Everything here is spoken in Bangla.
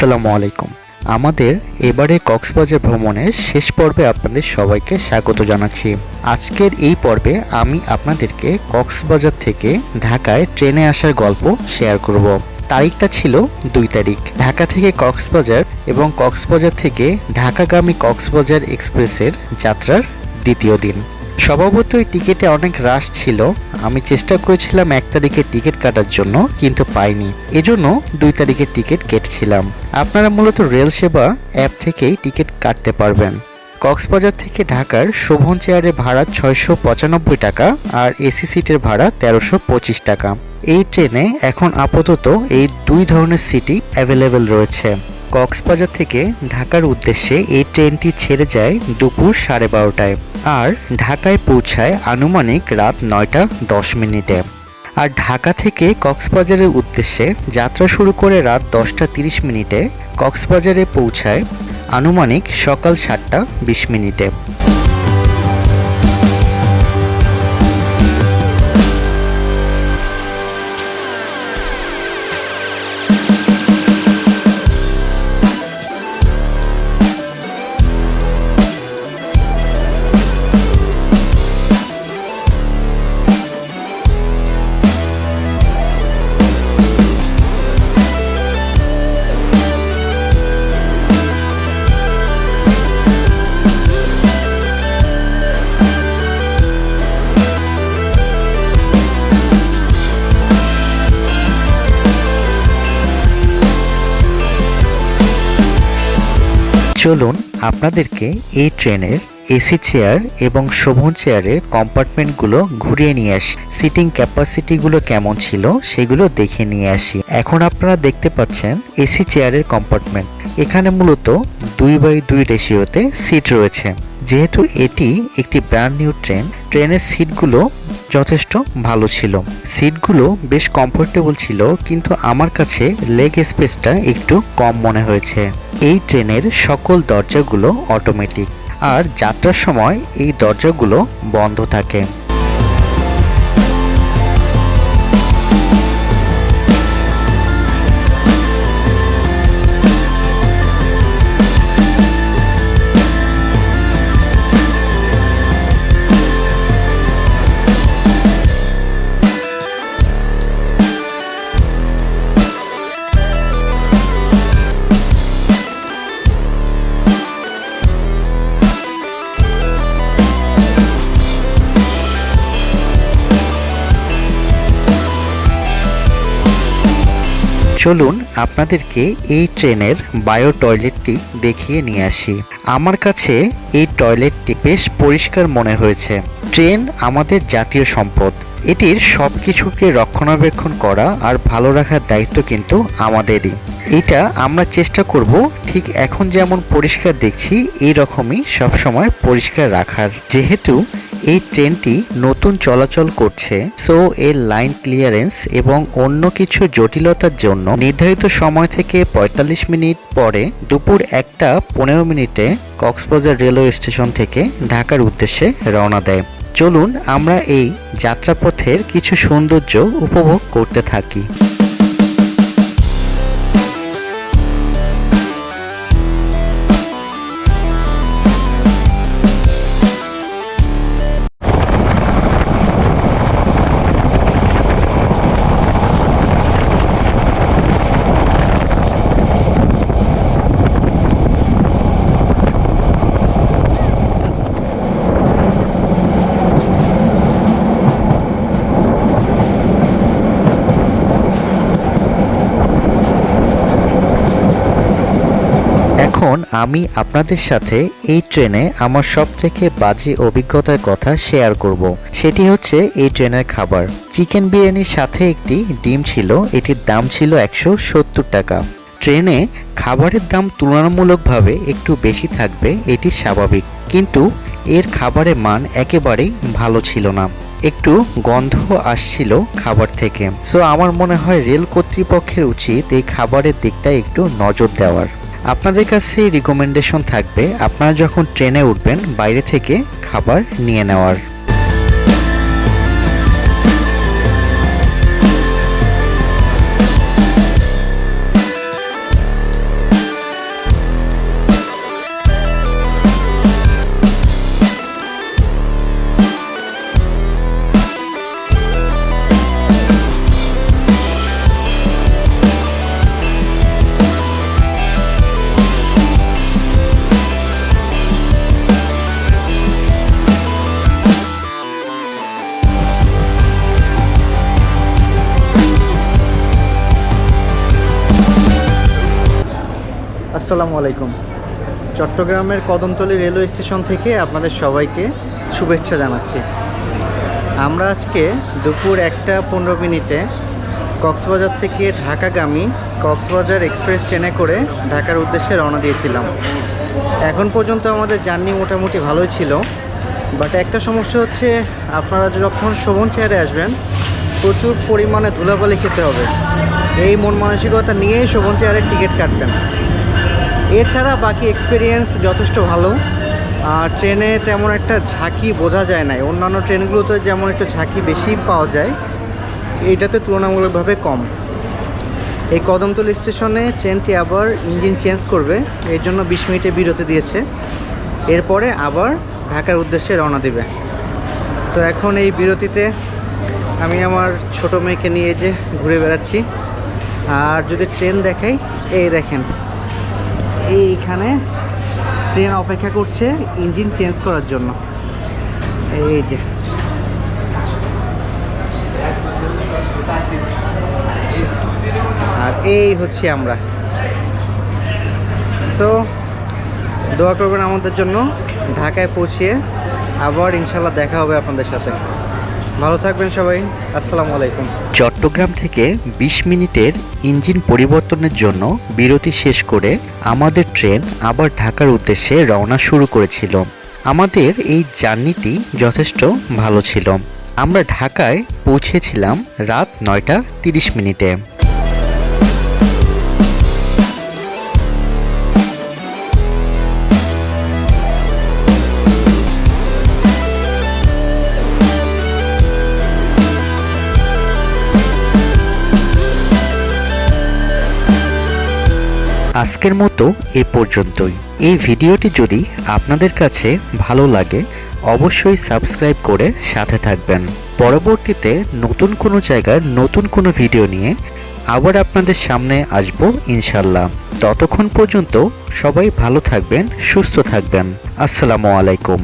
আসসালামু আলাইকুম। আমাদের এবারে কক্সবাজার ভ্রমণের শেষ পর্বে আপনাদের সবাইকে স্বাগত জানাচ্ছি। আজকের এই পর্বে আমি আপনাদেরকে কক্সবাজার থেকে ঢাকায় ট্রেনে আসার গল্প শেয়ার করব। তারিখটা ছিল দুই তারিখ। ঢাকা থেকে কক্সবাজার এবং কক্সবাজার থেকে ঢাকাগামী কক্সবাজার এক্সপ্রেসের যাত্রার দ্বিতীয় দিন। স্বভাবতই টিকিটে অনেক রাশ ছিল। আমি চেষ্টা করেছিলাম এক তারিখের টিকিট কাটার জন্য, কিন্তু পাইনি। এজন্য দুই তারিখের টিকিট কেটেছিলাম। আপনারা মূলত রেল সেবা অ্যাপ থেকেই টিকিট কাটতে পারবেন। কক্সবাজার থেকে ঢাকার শোভন চেয়ারের ভাড়া ছয়শো পঁচানব্বই টাকা আর এসি সিটের ভাড়া তেরোশো পঁচিশ টাকা। এই ট্রেনে এখন আপাতত এই দুই ধরনের সিটি অ্যাভেলেবেল রয়েছে। কক্সবাজার থেকে ঢাকার উদ্দেশ্যে এই ট্রেনটি ছেড়ে যায় দুপুর সাড়ে বারোটায় আর ঢাকায় পৌঁছায় আনুমানিক রাত নয়টা দশ মিনিটে। আর ঢাকা থেকে কক্সবাজারের উদ্দেশ্যে যাত্রা শুরু করে রাত দশটা তিরিশ মিনিটে কক্সবাজারে পৌঁছায় আনুমানিক সকাল সাতটা বিশ মিনিটে। চলুন আপনাদেরকে এই ট্রেনের এসি চেয়ার এবং শোভন চেয়ারের কম্পার্টমেন্টগুলো ঘুরিয়ে নিয়ে আসি। সিটিং ক্যাপাসিটিগুলো কেমন ছিল সেগুলো দেখে নিয়ে আসি। এখন আপনারা দেখতে পাচ্ছেন এসি চেয়ারের কম্পার্টমেন্ট। এখানে মূলত দুই বাই দুই রেশিওতে সিট রয়েছে। যেহেতু এটি একটি ব্র্যান্ড নিউ ট্রেন, ট্রেনের সিটগুলো যথেষ্ট ভালো ছিল। সিটগুলো বেশ কমফোর্টেবল ছিল, কিন্তু আমার কাছে লেগ স্পেসটা একটু কম মনে হয়েছে। এই ট্রেনের সকল দরজাগুলো অটোমেটিক আর যাত্রার সময় এই দরজাগুলো বন্ধ থাকে। চলুন আপনাদেরকে এই ট্রেনের বায়ো টয়লেটটি দেখিয়ে নিয়ে আসি। আমার কাছে এই টয়লেটটি বেশ পরিষ্কার মনে হয়েছে। ট্রেন আমাদের জাতীয় সম্পদ। এটির সব কিছুকে রক্ষণাবেক্ষণ করা আর ভালো রাখার দায়িত্ব কিন্তু আমাদেরই। এটা আমরা চেষ্টা করব ঠিক এখন যেমন পরিষ্কার দেখছি এই রকমই সবসময় পরিষ্কার রাখার। যেহেতু এই ট্রেনটি নতুন চলাচল করছে সো এর লাইন ক্লিয়ারেন্স এবং অন্য কিছু জটিলতার জন্য নির্ধারিত সময় থেকে ৪৫ মিনিট পরে দুপুর একটা পনেরো মিনিটে কক্সবাজার রেলওয়ে স্টেশন থেকে ঢাকার উদ্দেশ্যে রওনা দেয়। চলুন আমরা এই যাত্রাপথের কিছু সৌন্দর্য উপভোগ করতে থাকি। এখন আমি আপনাদের সাথে এই ট্রেনে আমার সব থেকে বাজে অভিজ্ঞতার কথা শেয়ার করব। সেটি হচ্ছে এই ট্রেনের খাবার। চিকেন বিরিয়ানির সাথে একটি ডিম ছিল, এটির দাম ছিল একশো সত্তর টাকা। ট্রেনে খাবারের দাম তুলনামূলকভাবে একটু বেশি থাকবে, এটি স্বাভাবিক। কিন্তু এর খাবারের মান একেবারেই ভালো ছিল না। একটু গন্ধ আসছিল খাবার থেকে। সো আমার মনে হয় রেল কর্তৃপক্ষের উচিত এই খাবারের দিকটা একটু নজর দেওয়ার। আপনাদের কাছে রিকমেন্ডেশন থাকবে আপনারা যখন ট্রেনে উঠবেন বাইরে থেকে খাবার নিয়ে নেওয়ার। আসসালামু আলাইকুম। চট্টগ্রামের কদমতলী রেলওয়ে স্টেশন থেকে আপনাদের সবাইকে শুভেচ্ছা জানাচ্ছি। আমরা আজকে দুপুর একটা পনেরো মিনিটে কক্সবাজার থেকে ঢাকাগামী কক্সবাজার এক্সপ্রেস ট্রেনে করে ঢাকার উদ্দেশ্যে রওনা দিয়েছিলাম। এখন পর্যন্ত আমাদের জার্নি মোটামুটি ভালোই ছিল। বাট একটা সমস্যা হচ্ছে আপনারা যখন শোভন চেয়ারে আসবেন, প্রচুর পরিমাণে ধুলাবালি খেতে হবে। এই মন মানসিকতা নিয়েই শোভন চেয়ারের টিকিট কাটবেন। এছাড়া বাকি এক্সপিরিয়েন্স যথেষ্ট ভালো। আর ট্রেনে তেমন একটা ঝাঁকি বোঝা যায় না অন্যান্য ট্রেনগুলোতে যেমন একটু ঝাঁকি বেশি পাওয়া যায় এইটাতে তুলনামূলকভাবে কম। এই কদমতলী স্টেশনে ট্রেনটি আবার ইঞ্জিন চেঞ্জ করবে, এর জন্য বিশ মিনিটে বিরতি দিয়েছে। এরপরে আবার ঢাকার উদ্দেশ্যে রওনা দেবে। তো এখন এই বিরতিতে আমি আমার ছোট মেয়েকে নিয়ে যে ঘুরে বেড়াচ্ছি। আর যদি ট্রেন দেখাই, এই দেখেন। এইখানে ট্রেন অপেক্ষা করছে ইঞ্জিন চেঞ্জ করার জন্য। এই যে। আর এই হচ্ছে আমরা। সো দোয়া করবেন আমাদের জন্য ঢাকায় পৌঁছিয়ে আবার ইনশাল্লাহ দেখা হবে আপনাদের সাথে। ভালো থাকবেন সবাই, আসসালামু আলাইকুম। চট্টগ্রাম থেকে ২০ মিনিটের ইঞ্জিন পরিবর্তনের জন্য বিরতি শেষ করে আমাদের ট্রেন আবার ঢাকার উদ্দেশ্যে রওনা শুরু করেছিল। আমাদের এই জার্নিটি যথেষ্ট ভালো ছিল। আমরা ঢাকায় পৌঁছেছিলাম রাত নয়টা তিরিশ মিনিটে। আজকের মতো এ পর্যন্তই। এই ভিডিওটি যদি আপনাদের কাছে ভালো লাগে, অবশ্যই সাবস্ক্রাইব করে সাথে থাকবেন। পরবর্তীতে নতুন কোনো জায়গার নতুন কোনো ভিডিও নিয়ে আবার আপনাদের সামনে আসব ইনশাল্লাহ ততক্ষণ পর্যন্ত সবাই ভালো থাকবেন, সুস্থ থাকবেন। আসসালামু আলাইকুম।